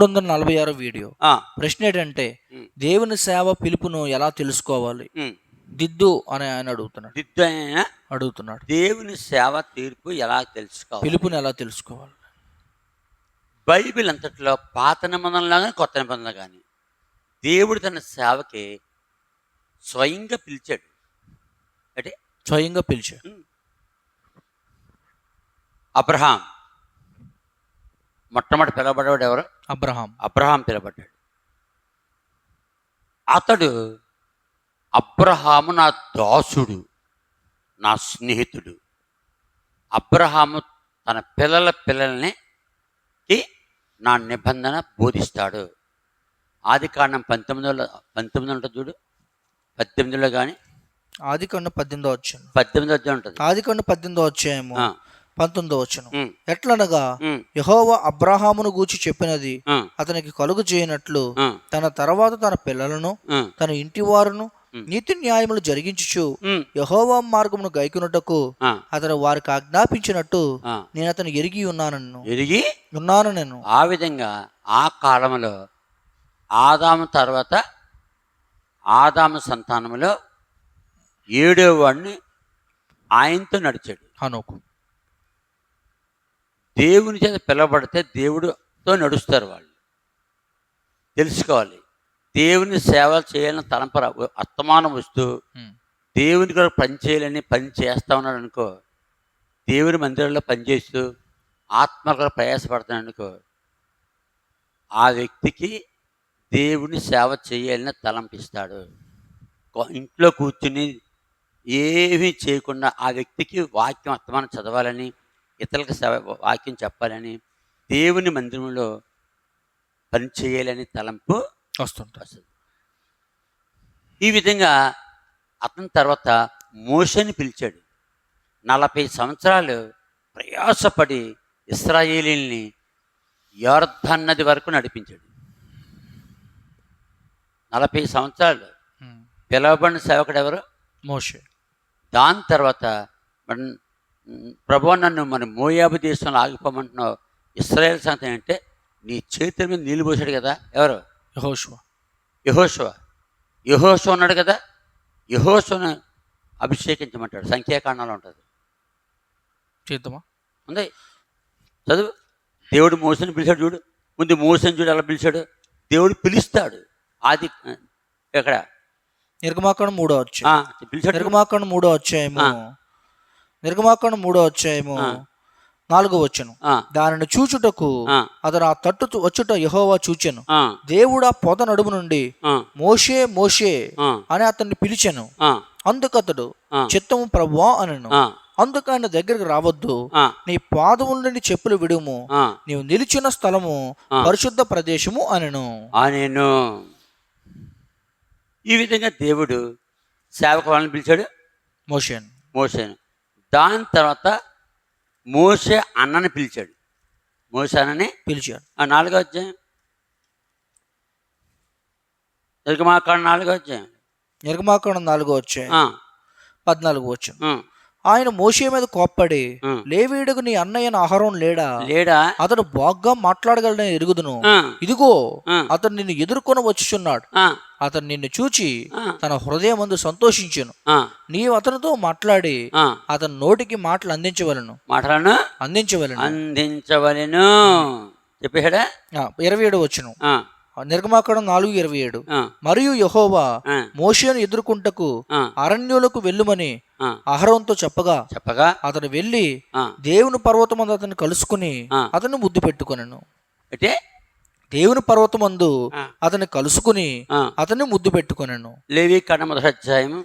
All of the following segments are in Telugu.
మూడు వందల నలభై ఆరో వీడియో. ఆ, ప్రశ్న ఏంటంటే దేవుని సేవ పిలుపును ఎలా తెలుసుకోవాలి. దిద్దు అని ఆయన అడుగుతున్నాడు. దిద్దు అడుగుతున్నాడు. దేవుని సేవ తీర్పు ఎలా తెలుసుకోవాలి? పిలుపుని ఎలా తెలుసుకోవాలి? బైబిల్ అంతట్లో పాత నిబంధనలు కానీ కొత్త నిబంధనలు కానీ దేవుడు తన సేవకి స్వయంగా పిలిచాడు. అంటే స్వయంగా పిలిచాడు. అబ్రహాం మొట్టమొదటి పిలవబడేవాడు ఎవరు? అబ్రహాం. అబ్రహాం పిలబడ్డాడు అతడు అబ్రహాము నా దాసుడు నా స్నేహితుడు. అబ్రహాము తన పిల్లల పిల్లల్ని నా నిబంధన బోధిస్తాడు. ఆది కాండం పంతొమ్మిదిలో పంతొమ్మిది ఉంటుంది చూడు. పద్దెనిమిదిలో కానీ ఆది కన్ను పద్దెనిమిదో వచ్చాను పద్దెనిమిది వచ్చి ఉంటుంది. ఆది కన్ను పద్దెనిమిదో వచ్చాయేమో పంతొమ్మిదో వచ్చను ఎట్లనగా యహోవా అబ్రహామును గూర్చి చెప్పినది అతనికి కలుగు చేయనట్లు తన తర్వాత తన పిల్లలను తన ఇంటి వారును. నీతి న్యాయములు జరిగించుచు యహోవా మార్గమును గైకునుటకు అతను వారికి ఆజ్ఞాపించినట్టు. నేను అతను ఎరిగి ఉన్నానన్ను. ఎరిగి ఉన్నాను నేను. ఆ విధంగా ఆ కాలంలో ఆదాము తర్వాత ఆదాము సంతానములో ఏడో వాడిని ఆయనతో నడిచాడు. హనోకు. దేవుని చేత పిలవబడితే దేవుడితో నడుస్తారు వాళ్ళు. తెలుసుకోవాలి. దేవుని సేవ చేయాలని తలంప రా- అస్తమానం వస్తూ. దేవుని కూడా పని చేయాలని పని చేస్తా ఉన్నాడు అనుకో దేవుని మందిరంలో పనిచేస్తూ ఆత్మ కూడా ప్రయాసపడుతున్నాడు అనుకో ఆ వ్యక్తికి దేవుని సేవ చేయాలని తలంపిస్తాడు. ఇంట్లో కూర్చుని ఏమీ చేయకుండా ఆ వ్యక్తికి వాక్యం అస్తమానం చదవాలని ఇతరులకు సేవ వాక్యం చెప్పాలని దేవుని మందిరంలో పని చేయాలని తలంపు వస్తుంటారు వస్తుంది. ఈ విధంగా అతని తర్వాత మోషని పిలిచాడు. నలభై సంవత్సరాలు ప్రయాసపడి ఇస్రాయేలీల్ని నది వరకు నడిపించాడు. నలభై సంవత్సరాలు. పిలవబడిన సేవకుడు ఎవరు? మోషే. దాని తర్వాత ప్రభు నన్ను మన మోయాబు దేశంలో ఆగిపోమంటున్నావు. ఇస్రాయేల్ సంగతి ఏంటంటే నీ చేతుల మీద నీళ్ళు పోసాడు కదా ఎవరు? యహోషువ. యహోశవ యహోశవ ఉన్నాడు కదా యహోశవను అభిషేకించమంటాడు. సంఖ్యాకాండంలో ఉంటుంది. చేద్దామా? ఉంది. చదువు. దేవుడు మోసని పిలిచాడు చూడు. ముందు మోసని చూడు అలా పిలిచాడు. దేవుడు పిలుస్తాడు. ఆది ఎక్కడ? నిర్గమాకాండం మూడో వచ్చాయి పిలిచాడు చూడు. నిర్గమాకాండం మూడో వచ్చాయేమో ఆ. నిర్గమాకాండం మూడో వచ్చాయేమో ఆ. నాలుగో వచ్చను దానిని చూచుటకు అతను ఆ తట్టు వచ్చుట యహోవా చూచెను. దేవుడు ఆ పొద నడుము నుండి మోషే మోషే అని అతన్ని పిలిచెను. ఆ, అందుకతడు ఆ, చిత్తము ప్రభువా అనను. ఆ, అందుకు ఆయన దగ్గరికి రావద్దు. నీ పాదముల నుండి చెప్పులు విడుము. నీవు నిలిచిన స్థలము. పరిశుద్ధ ప్రదేశము అనెను. ఆ నేను ఈ విధంగా దేవుడు సేవకు వాళ్ళని పిలిచాడు. మోషేను. మోసేను దాని తర్వాత మోసే అన్నని పిలిచాడు. మోసే అన్నని పిలిచాడు. ఆ నాలుగో అధ్యాయం. నిర్గమాకాండ నాలుగో అధ్యాయం. నిర్గమాకాండం నాలుగో వచ్చాయి పద్నాలుగు వచ్చు ఆ, ఆయన మోషే మీద కోప్పడి. లేవీడుకు నీ అన్నయ్యన ఆహారం లేడా? లేడా? అతడు బాగా మాట్లాడగలడని ఎరుగుదును. ఇదిగో అతను నిన్ను ఎదుర్కొని వచ్చుచున్నాడు. అతను నిన్ను చూచి తన హృదయమందు సంతోషించెను. ఆ, నీవు అతనితో మాట్లాడి. అతని నోటికి మాటలు అందించవలను. మాటలను అందించవలను. అందించవలెను. చెప్పాడా ఇరవై ఏడు వచ్చును. నిర్గమాకడం నాలుగు ఇరవై ఏడు. మరియు యహోవా మోషేను ఎదుర్కొంటకు అరణ్యులకు వెళ్ళుమని ఆ. అహరోన్తో చెప్పగా చెప్పగా అతను వెళ్ళి దేవుని పర్వతమందు అతన్ని కలుసుకుని ఆ. అతన్ని ముద్దు పెట్టుకొనెను అంటే దేవుని పర్వతమందు. అతన్ని కలుసుకుని అతన్ని ముద్దు పెట్టుకొనెను లేవి కన్న మొదటి అధ్యాయము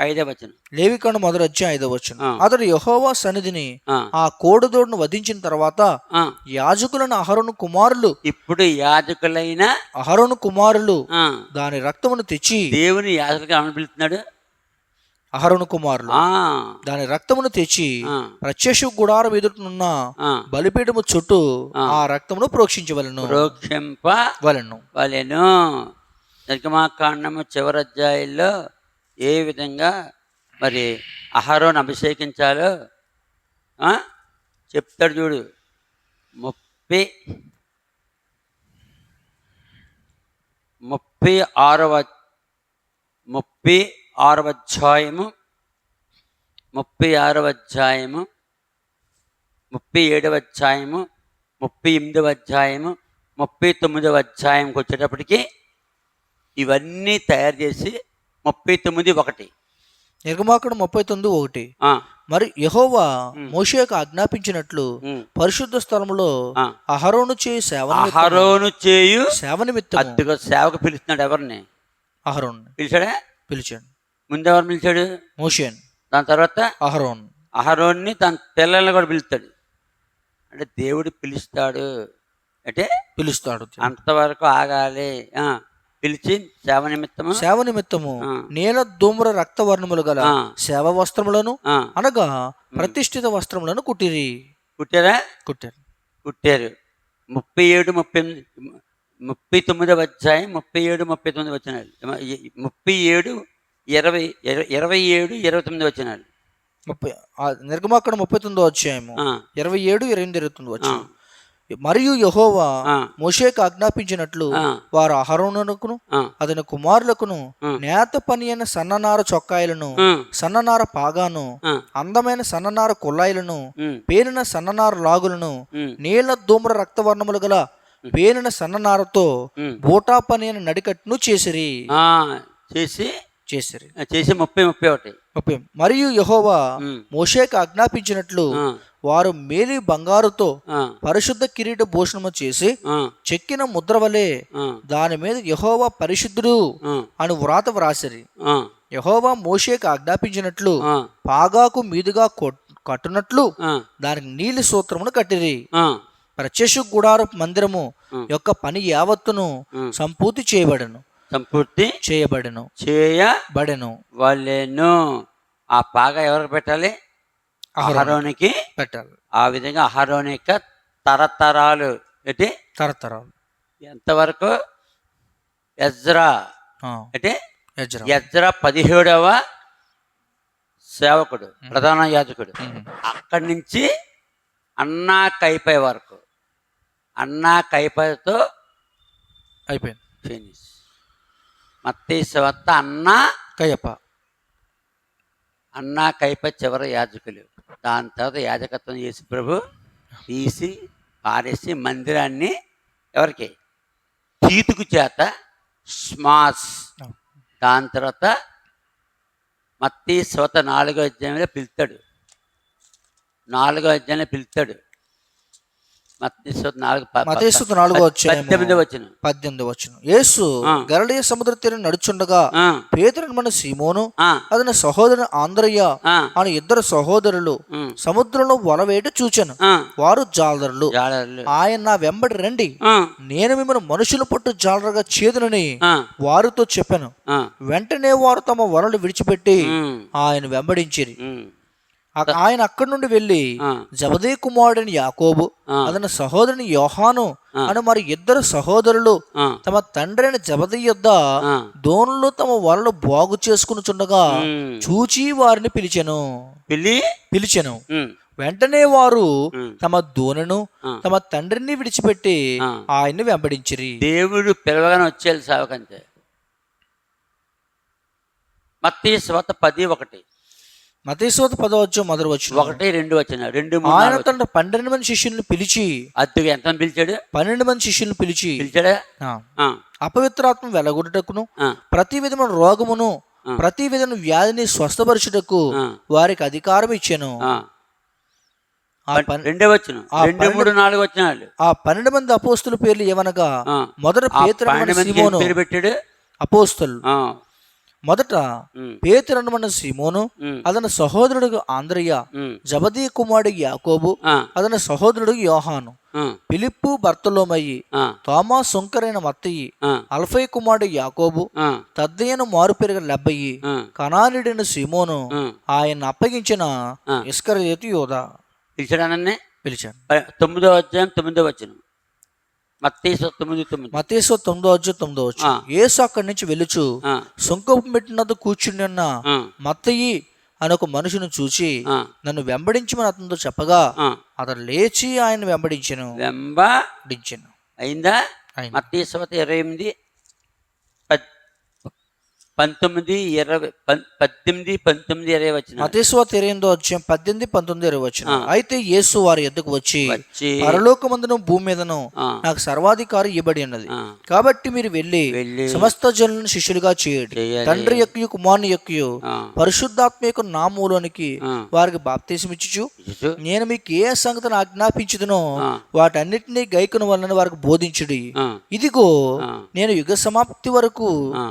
ఐదవ వచనం. లేవికాండ మొదలు వచ్చి ఐదో వచ్చును ఆ. అతడు యహోవా సన్నిధిని ఆ, కోడుదోడును వధించిన తర్వాత. యాజకులను అహరోను కుమారులు ఇప్పుడు యాజకులైన అహరోను కుమారులు దాని రక్తమును తెచ్చి దేవుని యాజకులుగా ఏమని పిలుస్తున్నాడు? అహరోను కుమారులు దాని రక్తమును తెచ్చి ప్రత్యక్ష గుడారం ఎదుటనున్న. బలిపీఠము చుట్టూ ఆ. రక్తమును ప్రోక్షించవలను. ప్రోక్షింప వలను. వలెను. నిర్గమాకాండము చివరి అధ్యాయంలో ఏ విధంగా మరి అహరోను అభిషేకించాలో చెప్తాడు చూడు. ముప్పై ముప్పై ముప్పై ఆరవ ముప్పై ఆరవ అధ్యాయము ముప్పై ఆరవ అధ్యాయము ముప్పై ఏడవ అధ్యాయము ముప్పై ఎనిమిదవ అధ్యాయము ముప్పై తొమ్మిదవ అధ్యాయంకి వచ్చేటప్పటికి ఇవన్నీ తయారు చేసి ముప్పై తొమ్మిది ఒకటి. నిర్గమాకుడు ముప్పై తొమ్మిది ఒకటి. మరి యహోవా మోషేకు ఆజ్ఞాపించినట్లు పరిశుద్ధ స్థలములో ఆ. అహరోను చేయి సేవ అహరోను చేయు సేవ నిమిత్తం అద్దుగా సేవకు పిలుస్తున్నాడు ఎవరిని? అహరోన్. పిలిచాడా? పిలిచాడు. ముందు ఎవరు పిలిచాడు? మోషేన్. దాని తర్వాత అహరోన్. అహరోన్ని తన పిల్లల్ని కూడా పిలుస్తాడు. అంటే దేవుడు పిలుస్తాడు. అంటే పిలుస్తాడు. అంతవరకు ఆగాలి. ఆ, పిలిచి సేవ నిమిత్తము సేవ నిమిత్తము. నీల ధూమ్ర రక్తవర్ణములు గల ఆ. సేవ వస్త్రములను అనగా ప్రతిష్ఠిత వస్త్రములను కుట్టిరి. కుట్టారా? కుట్టారు. కుట్టారు. ముప్పై ఏడు ముప్పై ఎనిమిది ముప్పై తొమ్మిదవ అధ్యాయం ముప్పై ఏడు ముప్పై తొమ్మిది వచ్చినాడు ముప్పై ఏడు ఇరవై ఇర- ఇరవై ఏడు ఇరవై తొమ్మిది వచ్చినాడు ముప్పై ఆ నిర్గమాకడ ముప్పై తొమ్మిదో అధ్యాయము. ఆ, ఇరవై ఏడు ఇరవై ఎనిమిది ఇరవై తొమ్మిది ఆ, వచ్చాయి మరియు యహోవా మోషేకు ఆజ్ఞాపించినట్లు వారు అహరోనుకును అతని కుమారులకును. నేత పని అయిన సన్ననార చొక్కాయలను సన్ననార పాగాను అందమైన సన్ననార కుల్లాయిలను పేనిన సన్ననార లాగులను నీల ధూమ్ర రక్తవర్ణములు గల పేనిన సన్ననారతో. బోటా పని అయిన నడికట్టును చేసిరి. చేసి చేసిరి ఆ, చేసి ముప్పై ముప్పై ఒకటి. ముప్పై. మరియు యహోవా మోషేకు ఆజ్ఞాపించినట్లు వారు మేలి బంగారుతో పరిశుద్ధ కిరీట భూషణము చేసి చెక్కిన ముద్రవలే ఆ, దాని మీద యహోవా పరిశుద్ధుడు అని వ్రాత వ్రాసిరి. యహోవా మోషేకు ఆజ్ఞాపించినట్లు పాగాకు మీదుగా కొట్- కట్టునట్లు దానికి నీలి సూత్రమును కట్టిరి. ప్రత్యక్ష గుడార మందిరము. యొక్క పని యావత్తును. సంపూర్తి చేయబడను. సంపూర్తి చేయబడెను. చేయ బడెను వాళ్ళేను ఆ పాగ ఎవరికి పెట్టాలి? అహరోనికి. పెట్టాలి. ఆ విధంగా అహరోని యొక్క తరతరాలు ఏంటి? తరతరాలు. ఎంతవరకు? ఎజ్రా. అంటే యజ్రా. ఎజ్రా. పదిహేడవ సేవకుడు ప్రధాన యాజకుడు. అక్కడి నుంచి అన్నా కైపై వరకు. అన్నా కైపైతో అయిపోయింది. ఫినిష్. మత్తీశ్వత్త అన్నా కయ్యప్ప. అన్నా కైప చివరి యాజకులు. దాని తర్వాత యాజకత్వం చేసి ప్రభు తీసి పారేసి మందిరాన్ని ఎవరికి? తీతుకు చేత స్మాస్. దాని తర్వాత మత్తి స్వత నాలుగో అధ్యాయంలో పిలుతాడు. నాలుగో అధ్యాయంలో పిలుతాడు. నాలుగు వచ్చిన పద్దెనిమిది వచ్చిన యేసు ఆ. గరళీయ సముద్ర తీరం నడుచుండగా ఆ, పేతురని మన సీమోను అతని సహోదరు ఆంధ్రయ్య అని ఇద్దరు సహోదరులు సముద్రంలో వలవేట చూచెను. వారు జాలరులు. ఆయన నా వెంబడి రండి. నేను మిమ్మల్ని మనుషులు పట్టు జాలరగా చేదునని వారితో చెప్పాను. వెంటనే వారు తమ వలలు విడిచిపెట్టి ఆయన వెంబడించిరి. ఆయన అక్కడి నుండి వెళ్ళి జబదే కుమారుడిని యాకోబు. అతని సహోదరుని యోహాను. అని మరి ఇద్దరు సహోదరులు తమ తండ్రి అయిన జబది యొద్ద ఆ, దోణులు తమ వలలు బాగు చేసుకుని చుండగా. చూచి వారిని పిలిచెను పిల్లి పిలిచెను వెంటనే వారు. తమ దోనను. తమ తండ్రిని విడిచిపెట్టి. ఆయన్ని వెంబడించిరి దేవుడు పిలవగానే వచ్చేయాలి సేవకంతే మత్తి స్వత పది ఒకటి మతేశ్వత పదవచ్చు మొదలు వచ్చు ఒకటి రెండు వచ్చిన రెండు ఆయన తన పన్నెండు మంది శిష్యుల్ని పిలిచి అద్దుగా ఎంతమంది పిలిచాడు? పన్నెండు మంది శిష్యుల్ని పిలిచి పిలిచాడా? అపవిత్రాత్మ వెలగొట్టుటకును ఆ, ప్రతి విధమైన రోగమును. ప్రతి విధమైన వ్యాధిని స్వస్థపరచుటకు వారికి అధికారం ఇచ్చాను. ఆ. రెండే వచ్చిన రెండు పన్నెండు- మూడు నాలుగు వచ్చినాళ్ళు ఆ పన్నెండు మంది అపోస్తుల పేర్లు ఏమనగా. మొదట పేరు పెట్టాడు? అపోస్తులు. మొదట ఉమ్, పేతురు అనబడిన సీమోను అతని సహోదరుడు ఆంధ్రయ్య జబదీ కుమారుడు యాకోబు అతని సహోదరుడు యోహాను. పిలిప్పు భర్తలోమయ్యి తోమా సుంకరైన మత్తయి ఆ, అల్ఫై కుమారుడు యాకోబు తద్దయ్యను మారు పెరిగిన లెబ్బయి ఆ, కనానుడైన సీమోను. ఆయన అప్పగించిన. ఇస్కరయోతు యోధ. పిలిచాడానన్నే పిలిచాను తొమ్మిదో అధ్యాయం తొమ్మిదో వచ్చిన మత్తి స్వత తొమ్మిది తొమ్మిది. మతేశ్వ తొమ్మిదో వచ్చి తొమ్మిదో వచ్చి ఆ. ఏసు అక్కడి నుంచి ఆ, సుంకపు పెట్టినది కూర్చుని ఉన్న మత్తయి అని ఒక మనుషుని చూచి నన్ను వెంబడించమని అతనితో చెప్పగా. అతను లేచి ఆయన వెంబడించెను. వెంబ డించెను. అయిందా. మత్తీశ్వత ఇరవై ఎనిమిది పంతొమ్మిది ఇరవై పద్దెనిమిది పంతొమ్మిది ఇరవై వచ్చిన మతేశ్వ తెరేందో వచ్చాం పద్దెనిమిది పంతొమ్మిది ఇరవై వచ్చిన అయితే యేసు వారి ఎద్దుకు వచ్చి పరలోకమందును భూమి మీదను నాకు సర్వాధికారి ఇవ్వబడి ఉన్నది కాబట్టి మీరు వెళ్ళి సమస్త జనులను శిష్యులుగా చేయండి. తండ్రి యొక్కయు కుమారుని యొక్కయు ఆ, పరిశుద్ధాత్మ యొక్క నామూలోనికి. వారికి బాప్తీసమిచ్చుచు ఇచ్చు. నేను మీకు ఏ సంగతిని ఆజ్ఞాపించుదునో. వాటన్నిటినీ గైకుని వలన వారికి బోధించుడి ఇదిగో. నేను యుగ సమాప్తి వరకు ఆ.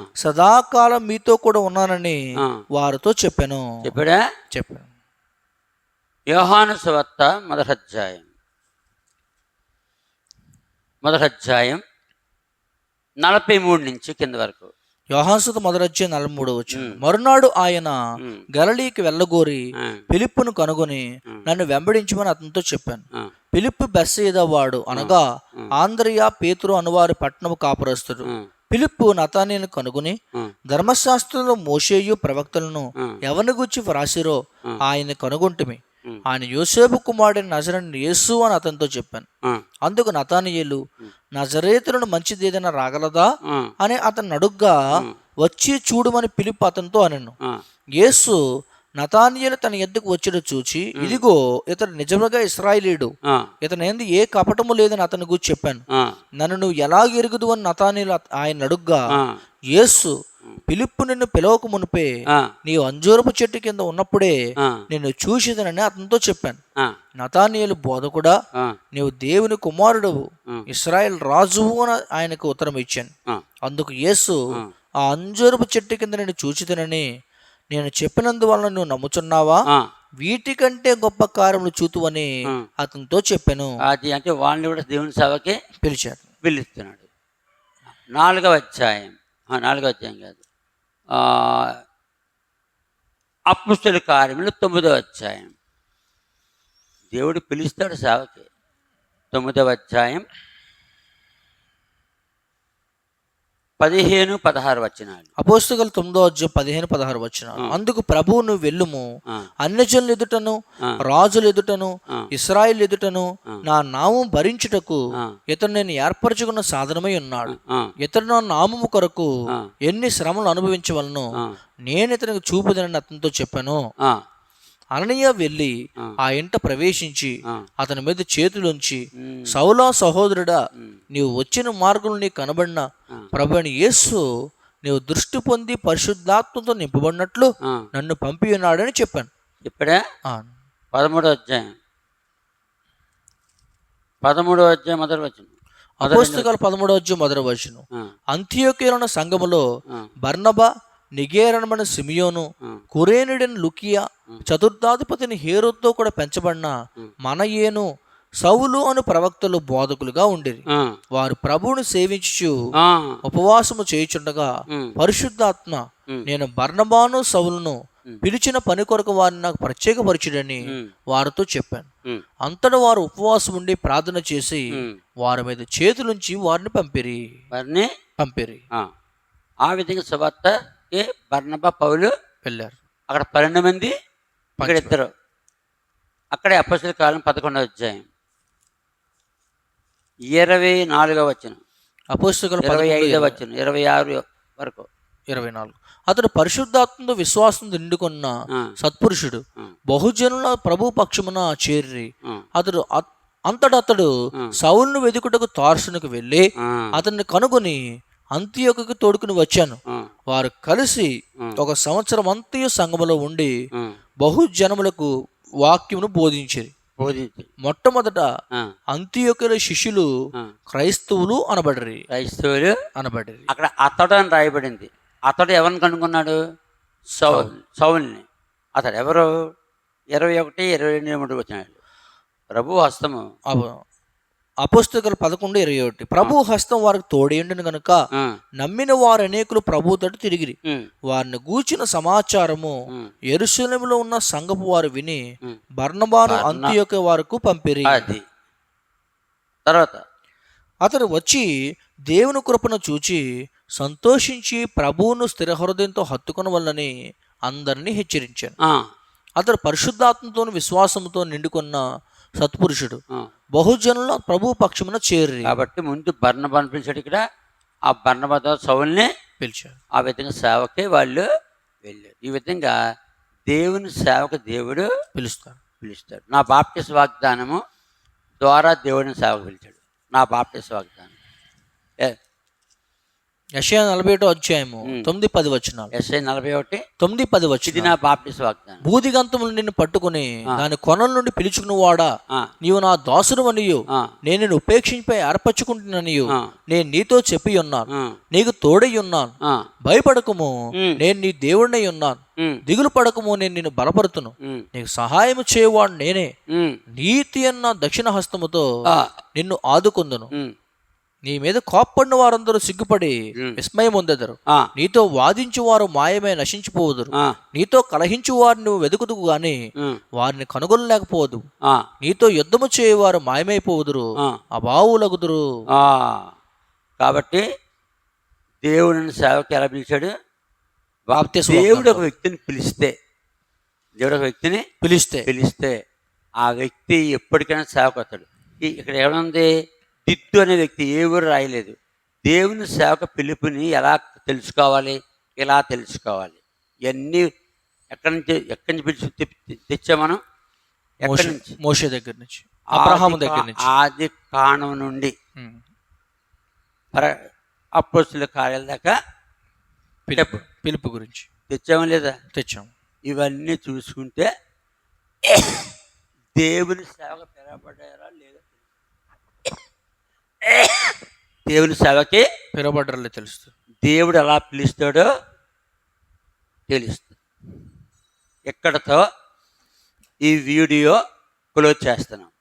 సదాకాలం మీతో కూడా ఉన్నానని. వారితో చెప్పాను. చెప్పాడా? చెప్పాను. యోహాను సువార్త మొదటి అధ్యాయం. మొదటి అధ్యాయం నలభై మూడు నుంచి కింద వరకు. యోహాన్సుత మొదలొచ్చే నలభై మూడు వచ్చిన మరునాడు ఆయన గలలీకి వెళ్ళగోరి పిలుపును కనుగొని నన్ను వెంబడించమని అతనితో చెప్పాను. పిలుపు బెస్సేద వాడు అనగా ఆంధ్రయ పేతురు అనువారి పట్టణము కాపురస్తుడు. పిలుపు నతానీని కనుగొని ధర్మశాస్త్రంలో మోషేయు ప్రవక్తలను. ఎవరిని గురించి వ్రాసిరో ఆయన కనుగొంటిమి. ఆయన యోసేపు కుమారుడైన నజరని యేసు అని అతనితో చెప్పాను. అందుకు నతానియేలు నజరేతులను మంచిది ఏదైనా రాగలదా అని అతను అడుగ్గా వచ్చి చూడమని పిలుపు అతనితో అనను. యేసు నతానియేలు తన ఎద్దుకు వచ్చాడు చూచి ఇదిగో ఇతడు నిజముగా ఇస్రాయిలీడు ఇతని ఏంది ఏ కపటము లేదని అతని గురించి చెప్పాను. నన్ను నువ్వు ఎలా ఎరుగుదు అని నతానీలు అత- ఆయన అడుగ్గా యేసు పిలుపు నిన్ను పిలవక మునిపే నీవు అంజూరపు చెట్టు కింద ఉన్నప్పుడే నిన్ను చూసిదనని అతనితో చెప్పాను. నతానియేలు బోధకుడా నీవు దేవుని కుమారుడవు. ఉం. ఇస్రాయేల్ రాజువు అని ఆయనకు ఉత్తరం ఇచ్చాను. అందుకు యేసు ఆ. అంజూరపు చెట్టు కింద నేను చూచిదనని నేను చెప్పినందువలన నువ్వు నమ్ముచున్నావా. వీటికంటే గొప్ప కార్యములు చూతువని. అతనితో చెప్పాను. అది అంటే వాళ్ళని కూడా దేవుని సభకి పిలిచాడు. పిలుస్తున్నాడు. నాలుగవ అధ్యాయం. ఆ, నాలుగవ అధ్యాయం కాదు. ఆ, అపుస్తుల కార్యములు తొమ్మిదవ అధ్యాయం. దేవుడు పిలుస్తాడు సేవకి తొమ్మిదవ అధ్యాయం. పదిహేను పదహారు వచనాలు. అపోస్తుగల తొమ్మిదో అధ్యాయం పదిహేను పదహారు వచ్చిన అందుకు ప్రభువు నువ్వు వెళ్ళుము. అన్యజనులు ఎదుటను. రాజుల ఎదుటను. ఇస్రాయిల్ ఎదుటను నా నామం భరించుటకు. ఇతను నేను ఏర్పరచుకున్న సాధనమై ఉన్నాడు. ఆ, ఇతడు నా నామము కొరకు. ఎన్ని శ్రమలు అనుభవించవలను. నేను ఇతనికి చూపుదనని అతనితో చెప్పాను. అననీయ వెళ్ళి ఆ. ఇంట ప్రవేశించి. అతని మీద చేతులుంచి సౌలా సహోదరుడా నీవు వచ్చిన మార్గంలో నీకు కనబడిన. ప్రభుని యేసు నీవు దృష్టి పొంది పరిశుద్ధాత్మతో నింపబడినట్లు. నన్ను పంపి ఉన్నాడని చెప్పాను ఇప్పుడే. పదమూడో అధ్యాయం పదమూడో అధ్యాయం మొదటి వచ్చిన అపోస్తకాల పదమూడవ అధ్యాయం మొదటి వచ్చును అంత్యోకేలన సంఘములో ఆ. నిగేరణమైన సిమియోను. కురేనుడని లుకియా చతుర్థాధిపతిని హేరోతో కూడా పెంచబడిన మనయేను సౌలు అను ప్రవక్తలు బోధకులుగా ఉండేది వారు ప్రభువును సేవించుచు ఉపవాసము చేయుచుండగా పరిశుద్ధాత్మ. నేను బర్నబాను సౌలును పిలిచిన పని కొరకు వారిని నాకు ప్రత్యేకపరిచుడని వారితో చెప్పాను. అంతటా వారు ఉపవాసం ఉండి ప్రార్థన చేసి వారి మీద చేతులుంచి వారిని పంపిరి. వారిని పంపిరి. ఆ, ఆ విధంగా సువార్తకి బర్ణబ పౌలు? వెళ్ళారు అక్కడ పన్నెండు మంది ఇక్కడ ఇద్దరు. అక్కడే అప్పసుల కాలం పదకొండవ అధ్యాయం. ఇరవై నాలుగవ వచ్చిన అపోస్తకుల ఇరవై ఐదవ వచ్చిన ఇరవై ఆరు వరకు. ఇరవై నాలుగు. అతడు పరిశుద్ధాత్మతో విశ్వాసం నిండుకున్న సత్పురుషుడు బహుజనుల ప్రభు పక్షమున చేరి అతడు అంతటతడు సౌలును వెతుకుటకు తార్సునకు వెళ్ళి అతన్ని కనుగొని అంత్యోకకు తోడుకుని వచ్చాను. వారు కలిసి. ఒక సంవత్సరం అంత్య సంఘములో ఉండి బహుజనములకు వాక్యమును బోధించిరి. బోధించి మొట్టమొదట అంత్యోకల శిష్యులు. క్రైస్తవులు అనబడరి. క్రైస్తవులు అనబడరి. అక్కడ అతడు అని రాయబడింది. అతడు ఎవరిని కనుక్కున్నాడు సౌల్. సౌల్ని. అతడు ఎవరు ఇరవై ఒకటి ఇరవై మూడు వచ్చినాడు ప్రభు హస్తము అపుస్తకాలు పదకొండు ఇరవై ఒకటి. ప్రభు హస్తం వారికి తోడేండును గనుక నమ్మిన వారు అనేకులు ప్రభు తట్టు తిరిగిరి. వారిని గూర్చిన సమాచారము ఉమ్, ఎరుసలేములో ఉన్న సంఘపు వారు విని. బర్ణబాను అంత్యోక వరకు పంపిరి. తర్వాత. అతడు వచ్చి దేవుని కృపను చూచి సంతోషించి ప్రభువును స్థిర హృదయంతో హత్తుకుని వల్లని అందరినీ హెచ్చరించాను. అతడు పరిశుద్ధాత్మతో విశ్వాసంతో నిండుకున్న సత్పురుషుడు. బహుజనుల ప్రభు పక్షమున చేరి కాబట్టి ముందు బర్ణబాను పిలిచాడు ఇక్కడ. ఆ బర్ణబాతో సౌల్ని పిలిచాడు. ఆ విధంగా సేవకి వాళ్ళు వెళ్ళారు. ఈ విధంగా దేవుని సేవకు దేవుడు పిలుస్తాడు. పిలుస్తాడు. నా బాప్టిస్ వాగ్దానము ద్వారా దేవుడిని సేవకు పిలిచాడు. నా బాప్టిస్ వాగ్దానం. ఏ, యషయా నలభై ఒకటో అధ్యాయము. తొమ్మిది పది వచనాలు. ఎస్ఐ నలభై ఒకటి తొమ్మిది పది ఇది వచ్చిన నా బాప్టిస్ వాగ్దానం. బూదిగంతములు నిన్ను పట్టుకుని దాని కొనల నుండి పిలుచుకున్నవాడా? నీవు నా దాసుడు అనియు నేను నిన్ను ఉపేక్షింపై నేను నీతో చెప్పి ఉన్నాను. నీకు తోడై ఉన్నాను. భయపడకము. నేను నీ దేవుడినై ఉన్నాను. దిగులు పడకము నేను నిన్ను బలపరుతును. ఉమ్, నీకు సహాయం చేయవాడు నేనే. నీతి అన్న దక్షిణ హస్తముతో నిన్ను ఆదుకుందును. నీ మీద కోప్పడిన వారందరూ సిగ్గుపడి. విస్మయం పొందెదరు. ఆ, నీతో వాదించు వారు మాయమై నశించిపోవుదురు ఆ, నీతో కలహించు వారిని నువ్వు వెతుకుదువు గాని వారిని కనుగొనలేకపోదు. ఆ, నీతో యుద్ధము చేయవారు. అబావులగుదురు. ఆ. కాబట్టి దేవుడిని సేవకి ఎలా పిలిచాడు? దేవుడు ఒక వ్యక్తిని పిలిస్తే. దేవుడు ఒక వ్యక్తిని పిలిస్తే. పిలిస్తే ఆ వ్యక్తి ఎప్పటికైనా సేవకు వస్తాడు. ఇక్కడ ఏముంది? దిద్దు అనే వ్యక్తి ఏ ఊరు రాయలేదు. దేవుని సేవక పిలుపుని ఎలా తెలుసుకోవాలి? ఎలా తెలుసుకోవాలి? ఇవన్నీ ఎక్కడి నుంచి ఎక్కడి నుంచి పిలిచి తెచ్చాం మనం? ఎక్కడి నుంచి? మోషే దగ్గర నుంచి. అబ్రహాము ఆది దగ్గర నుంచి. ఆది కాణం నుండి. ఉమ్. అప్పస్తుల కార్యాల దాకా పిలుపు పిలుపు గురించి. తెచ్చామా లేదా? తెచ్చాం. ఇవన్నీ చూసుకుంటే దేవుని సేవకు పిలవబడ్డారా లేదా దేవుని సేవకి పిరబడ్డరలే తెలుస్తుంది. దేవుడు ఎలా పిలుస్తాడో తెలుస్తుంది. ఇక్కడతో ఈ వీడియో క్లోజ్ చేస్తున్నాం.